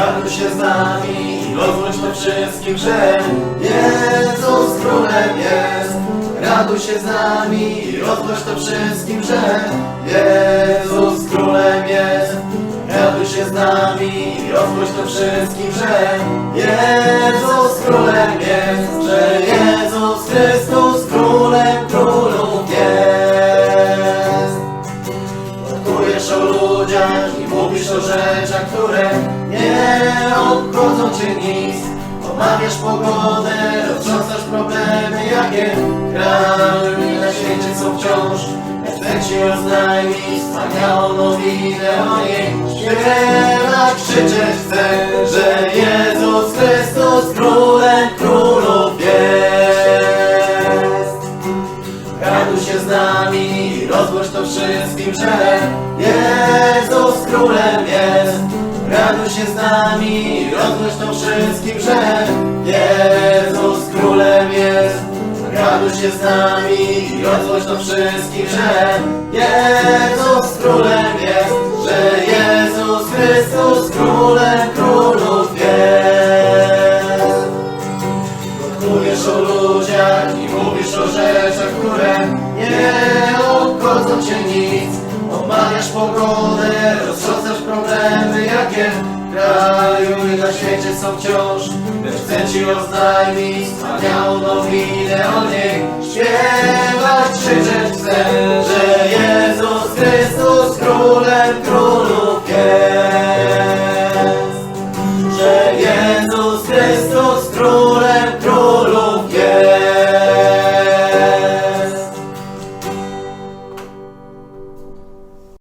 Raduj się z nami i rozgłoś to wszystkim, że Jezus królem jest. Raduj się z nami i rozgłoś to wszystkim, że Jezus królem jest. Raduj się z nami i rozgłoś to wszystkim, że Jezus królem jest, że Jezus Chrystus rzeczach, które nie obchodzą cię nic. Omawiasz pogodę, roztrząsasz problemy, jakie kraju i na świecie są wciąż. Chcę ci oznajmić wspaniałą nowinę o niej. Śpiewać, krzyczeć chcę, że Jezus Chrystus królem wszystkim, że Jezus królem jest. Raduj się z nami rozgłoś wszystkim, że Jezus królem jest. Raduj się z nami rozgłoś wszystkim, że Jezus królem jest, że Jezus Chrystus królem królów jest. Plotujesz o ludziach i mówisz o rzeczach, które cię nic Obmawiasz pogodę, rozsądzasz problemy jakie w kraju i na świecie są wciąż. Lecz chcę ci oznajmić wspaniałą nowinę o niej Śpiewać, krzyczeć chcę, że Jezus Chrystus Królem Królem